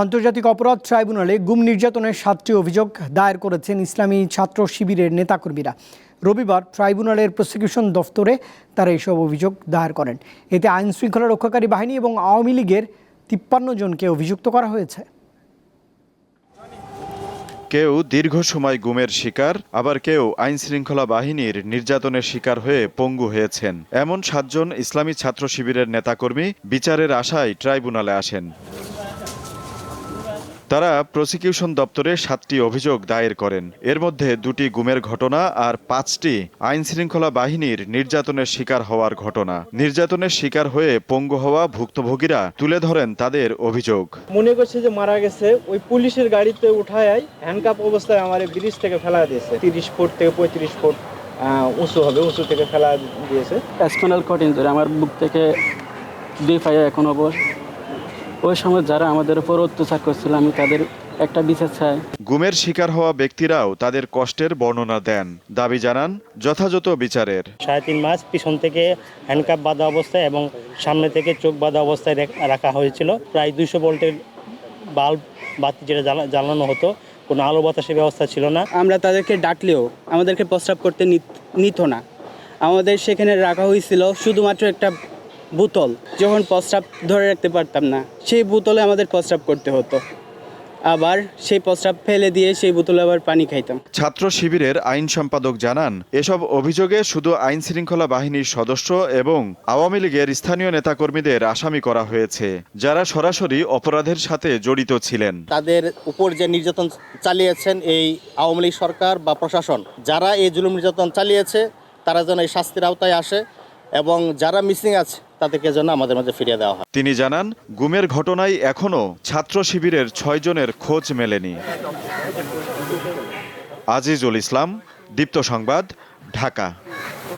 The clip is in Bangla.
আন্তর্জাতিক অপরাধ ট্রাইব্যুনালে গুম নির্যাতনের সাতটি অভিযোগ দায়ের করেছেন ইসলামী ছাত্র শিবিরের নেতাকর্মীরা। রবিবার ট্রাইব্যুনালের প্রসিকিউশন দফতরে তারা এসব অভিযোগ দায়ের করেন। এতে আইন শৃঙ্খলা রক্ষাকারী বাহিনী এবং আওয়ামী লীগের তিপ্পান্ন জনকে অভিযুক্ত করা হয়েছে। কেউ দীর্ঘ সময় গুমের শিকার, আবার কেউ আইন শৃঙ্খলা বাহিনীর নির্যাতনের শিকার হয়ে পঙ্গু হয়েছেন। এমন সাতজন ইসলামী ছাত্র শিবিরের নেতাকর্মী বিচারের আশায় ট্রাইব্যুনালে আসেন। তারা প্রসিকিউশন দপ্তরে সাতটি অভিযোগ দায়ের করেন। এর মধ্যে দুটি গুমের ঘটনা আর পাঁচটি আইন শৃঙ্খলা বাহিনীর নির্যাতনের শিকার হওয়ার ঘটনা। নির্যাতনের শিকার হয়ে পঙ্গু হওয়া ভুক্তভোগীরা তুলে ধরেন তাদের অভিযোগ। মনে করছে যে মারা গেছে ওই পুলিশের গাড়িতে উঠায় হ্যান্ডকাপ অবস্থায় আমার ব্রিজ থেকে ফেলা দিয়েছে। তিরিশ ফুট থেকে পঁয়ত্রিশ ফুট উঁচু হবে উঁচু থেকে ফেলা দিয়েছে। স্পাইনাল কট ইঞ্জুরি আমার বুক থেকে দুই পায়ে এখন অবশ। ওই সময় যারা আমাদের উপর অত্যাচার করছিল আমি তাদের একটা বিচার চাই। গুমের শিকার হওয়া ব্যক্তিরাও তাদের কষ্টের বর্ণনা দেন। দাবি জানান যথাযথ বিচারের। সাড়ে তিন মাস পিছন থেকে হ্যান্ডকাপ বাঁধা অবস্থায় এবং সামনে থেকে চোখ বাঁধা অবস্থায় রাখা হয়েছিল। প্রায় দুইশো ভোল্টের বাল্ব বাতি যেটা জ্বালানো হতো কোনো আলো বাতাসের ব্যবস্থা ছিল না। আমরা তাদেরকে ডাকলেও আমাদেরকে প্রস্রাব করতে নিত- নিত না। আমাদের সেখানে রাখা হয়েছিল শুধুমাত্র একটা বোতল যখন প্রস্রাব ধরে রাখতে পারতাম না সেই বোতলে আমাদের প্রস্রাব করতে হতো। আবার সেই প্রস্রাব ফেলে দিয়ে সেই বোতলে আবার পানি খাইতাম। ছাত্র শিবিরের আইন সম্পাদক জানান এসব অভিযোগে শুধু আইন শৃঙ্খলা বাহিনীর সদস্য এবং আওয়ামী লীগের স্থানীয় নেতাকর্মীদের আসামি করা হয়েছে যারা সরাসরি অপরাধের সাথে জড়িত ছিলেন। তাদের উপর যে নির্যাতন চালিয়েছেন এই আওয়ামী লীগ সরকার বা প্রশাসন যারা এই জুলুম নির্যাতন চালিয়েছে তারা যেন এই শাস্তির আওতায় আসে এবং যারা মিসিং আছে তাদেরকে যেন আমাদের মাঝে ফিরিয়ে দেওয়া হয়। তিনি জানান, গুমের ঘটনায় এখনও ছাত্র শিবিরের ছয় জনের খোঁজ মেলেনি। আজিজুল ইসলাম, দীপ্ত সংবাদ, ঢাকা।